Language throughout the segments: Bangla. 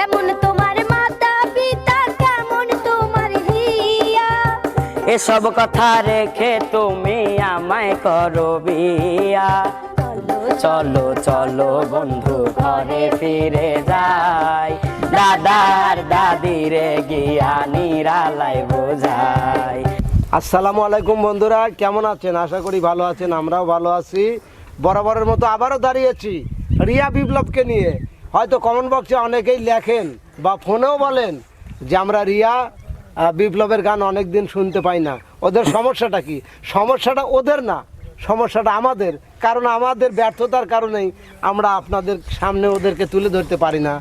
কেমন তোমার মাতা পিতা কেমন তোমার হিয়া? এসব কথা রেখে তুমি আমায় করো বিয়া। চলো চলো বন্ধু ঘরে ফিরে যাই। দাদার দাদিরে গিয়া নিরালাই বোঝাই। আসসালামু আলাইকুম বন্ধুরা কেমন আছেন? আশা করি ভালো আছেন আমরাও ভালো আছি। বরাবরের মতো আবারও দাঁড়িয়েছি রিয়া বিপ্লবকে নিয়ে। হয়তো কমেন্ট বক্সে অনেকেই লেখেন বা ফোনেও বলেন যে আমরা রিয়া বিপ্লবের গান অনেক দিন শুনতে পাই না। ওদের সমস্যাটা কি? সমস্যাটা ওদের না, সমস্যাটা আমাদের। কারণ আমাদের ব্যর্থতার কারণেই আমরা আপনাদের সামনে ওদেরকে তুলে ধরতে পারি না।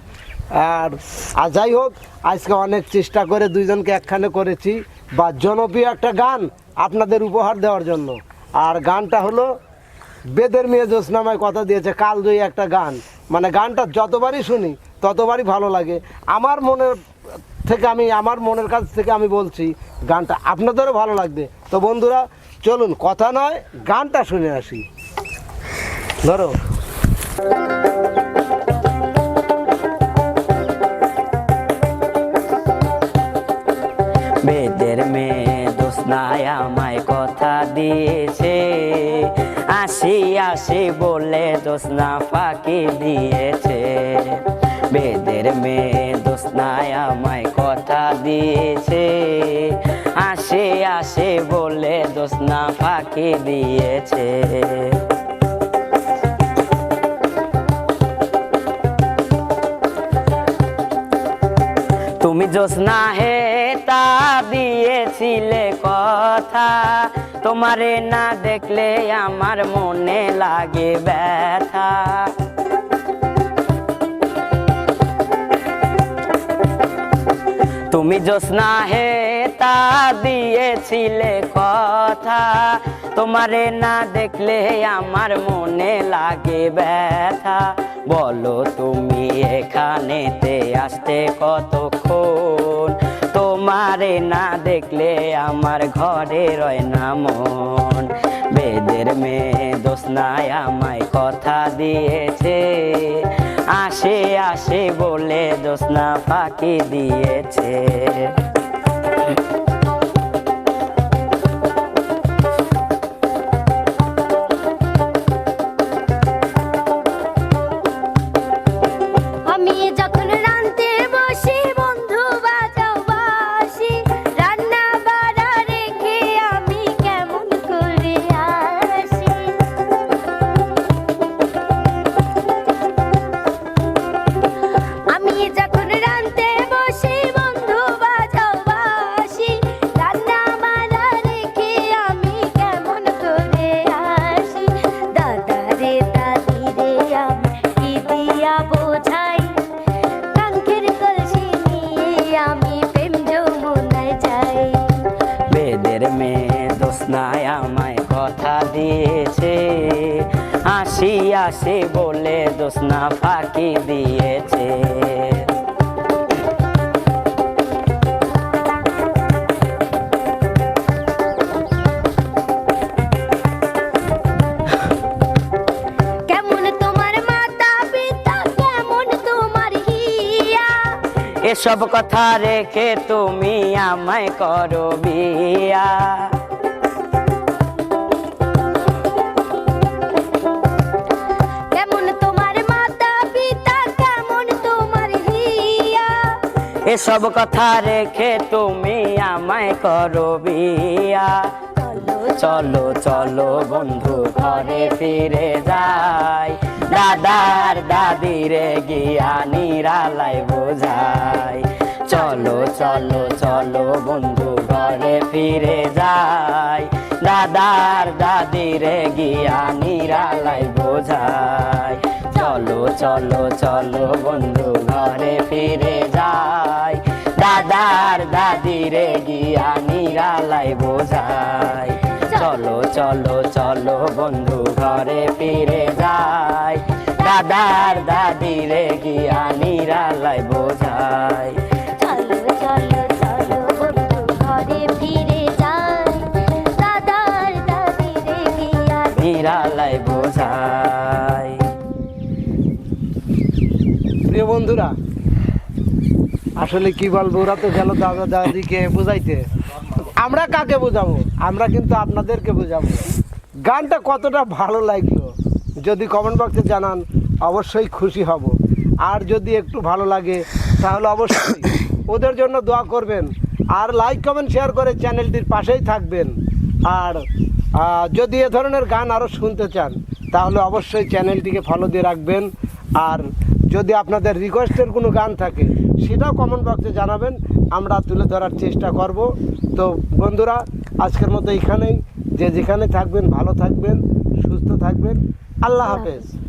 আর আর যাই হোক, আজকে অনেক চেষ্টা করে দুইজনকে একখানে করেছি, বা জনপ্রিয় একটা গান আপনাদের উপহার দেওয়ার জন্য। আর গানটা হলো বেদের মেয়ে জোসনামায় কথা দিয়েছে কালজয়ী একটা গান। মানে গানটা যতবারই শুনি, ততবারই ভালো লাগে। আমার মনের থেকে আমি, আমার মনের কাছ থেকে আমি বলছি, গানটা আপনাদেরও ভালো লাগবে। তো বন্ধুরা, চলুন, কথা নয়, গানটা শুনে আসি। ধরো। বেদের মেয়ে দোসনায় আমায় কথা দিয়েছে। আসি আসি বলে দোসনা ফাঁকি দিয়েছে। বেদের মেয়ে দোসনায় আমায় কথা দিয়েছে। আসে আসি বলে দোসনা ফাঁকি দিয়েছে। তুমি জোসনা হে তা দিয়েছিলে কথা। তোমারে না দেখলে আমার মনে লাগে ব্যথা। তুমি জোসনা হে তা দিয়েছিলে কথা। তোমারে না দেখলে আমার মনে লাগে ব্যথা। বলো তুমি এখানেতে আসতে কতক্ষণ? তোমারে না দেখলে আমার ঘরে রয় না মন। বেদের মেয়ে দোসনায় আমায় কথা দিয়েছে। আসে আসে বলে দোসনা ফাঁকি দিয়েছে। দিয়া বোঝাই কাঙ্কের কলসি নিয়ে বেদের মেয়ে দোসনায় আমায় কথা দিয়েছে, আসি আসি বলে দোসনা ফাঁকি দিয়েছে। এসব কথা রেখে তুমি আমায় করো বিয়া। এসব কথা রেখে তুমি আমায় করো বিয়া। চলো চলো বন্ধু ঘরে ফিরে যাই। দাদার দাদিরে গিয়া নিরালাই বোঝাই। চলো চলো চলো বন্ধু ঘরে ফিরে যাই। দাদার দাদিরে গিয়া নিরালাই বোঝাই। চলো চলো চলো বন্ধু ঘরে ফিরে যাই। দাদার দাদিরে গিয়া নিরালাই বোঝাই। চলো চলো চলো বন্ধু ঘরে ফিরে যাই। দাদার দাদিরে গিয়া নিরালাই বোঝাই। চলো চলো চলো বন্ধু ঘরে ফিরে দাদি রে গিয়া নিরালাই বোঝাই। প্রিয় বন্ধুরা আসলে কি বলব ওরা তো গেল দাদা দাদিকে বুঝাইতে। আমরা কাকে বোঝাবো? আমরা কিন্তু আপনাদেরকে বোঝাবো। গানটা কতটা ভালো লাগল, যদি কমেন্ট বক্সে জানান, অবশ্যই খুশি হব। আর যদি একটু ভালো লাগে, তাহলে অবশ্যই ওদের জন্য দোয়া করবেন। আর লাইক কমেন্ট শেয়ার করে চ্যানেলটির পাশেই থাকবেন। আর যদি এ ধরনের গান আরও শুনতে চান, তাহলে অবশ্যই চ্যানেলটিকে ফলো দিয়ে রাখবেন। আর যদি আপনাদের রিকোয়েস্টের কোনো গান থাকে সেটাও কমেন্ট বক্সে জানাবেন। আমরা তুলে ধরার চেষ্টা করব। তো বন্ধুরা, আজকের মতো এখানেই। যে যেখানে থাকবেন, ভালো থাকবেন, সুস্থ থাকবেন। আল্লাহ হাফেজ।